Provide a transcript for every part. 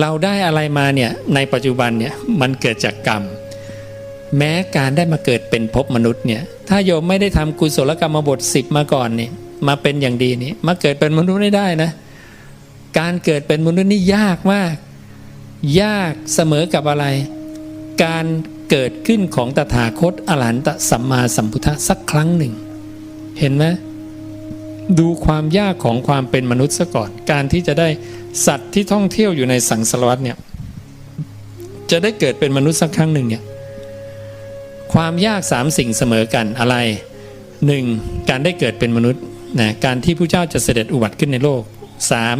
เราได้อะไรมาเนี่ยในปัจจุบันเนี่ยมันเกิดจากกรรม แม้การได้มาเกิดเป็นภพมนุษย์เนี่ยถ้าโยมไม่ได้ทำกุศลกรรมบทสิบมาก่อนเนี่ยมาเป็นอย่างดีนี่มาเกิดเป็นมนุษย์ไม่ได้นะ การเกิดเป็นมนุษย์นี่ยากมาก ยากเสมอกับอะไร การเกิดขึ้นของตถาคตอรหันตสัมมาสัมพุทธสักครั้งหนึ่ง เห็นไหม ดูความยากของความเป็นมนุษย์ซะก่อน การที่จะได้สัตว์ที่ท่องเที่ยวอยู่ในสังสารวัฏเนี่ยจะได้เกิดเป็นมนุษย์สักครั้งหนึ่งเนี่ยความยากสามสิ่งเสมอกันอะไรหนึ่งการได้เกิดเป็นมนุษย์นะการที่ผู้เจ้าจะเสด็จอุบัติขึ้นในโลกสาม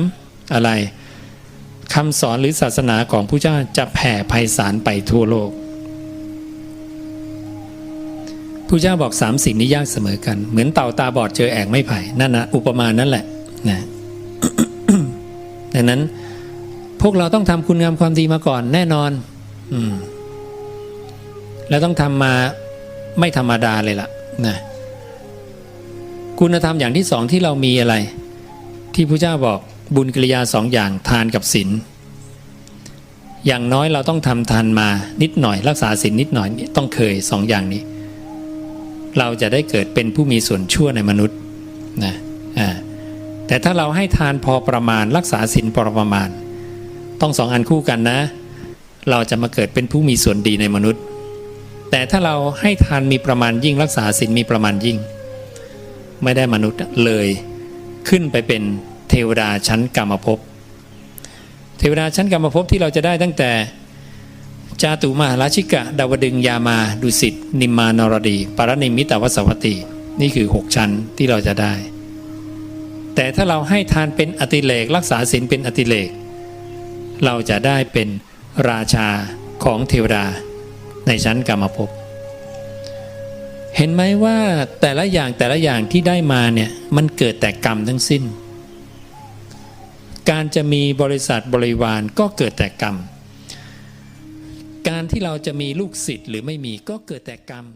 อะไรคำสอนหรือศาสนาของผู้เจ้าจะแผ่ไพศาลไปทั่วโลก ผู้เจ้าบอกสามสิ่งนี้ยากเสมอกัน เหมือนเต่าตาบอดเจอแอกไม้ไผ่นั่นนะอุปมานั่นแหละนะดังนั้น พวกเราต้องทำคุณงามความดีมาก่อนแน่นอนอแล้วต้องทำมาไม่ธรรมดาเลยล่ะนะคุณธรรมอย่างที่สองที่เรามีอะไร ที่พระเจ้าบอกบุญกิริยาสองอย่างทานกับศีลอย่างน้อยเราต้องทำทานมานิดหน่อย รักษาศีลนิดหน่อยนี่ต้องเคยสองอย่างนี้ เราจะได้เกิดเป็นผู้มีส่วนชั่วในมนุษย์นะแต่ถ้าเราให้ทานพอประมาณรักษาศีลพอประมาณ ต้องสองอันคู่กันนะ เราจะมาเกิดเป็นผู้มีส่วนดีในมนุษย์ แต่ถ้าเราให้ทานมีประมาณยิ่งรักษาศีลมีประมาณยิ่ง ไม่ได้มนุษย์เลยขึ้นไปเป็นเทวดาชั้นกรรมภพเทวดาชั้นกรรมภพที่เราจะได้ตั้งแต่ จาตุมาราชิกะ ดาวดึงยามาดุสิตนิมมานรดีปารณิมิตาวสวัตตินี่คือ 6 ชั้นที่เราจะได้ แต่ถ้าเราให้ทานเป็นอติเลกรักษาศีลเป็นอติเลก เราจะได้เป็นราชาของเทวดาในชั้นกรรมภพเห็นไหมว่าแต่ละอย่างแต่ละอย่างที่ได้มาเนี่ยมันเกิดแต่กรรมทั้งสิ้น การจะมีบริษัทบริวารก็เกิดแต่กรรม การที่เราจะมีลูกศิษย์หรือไม่มีก็เกิดแต่กรรม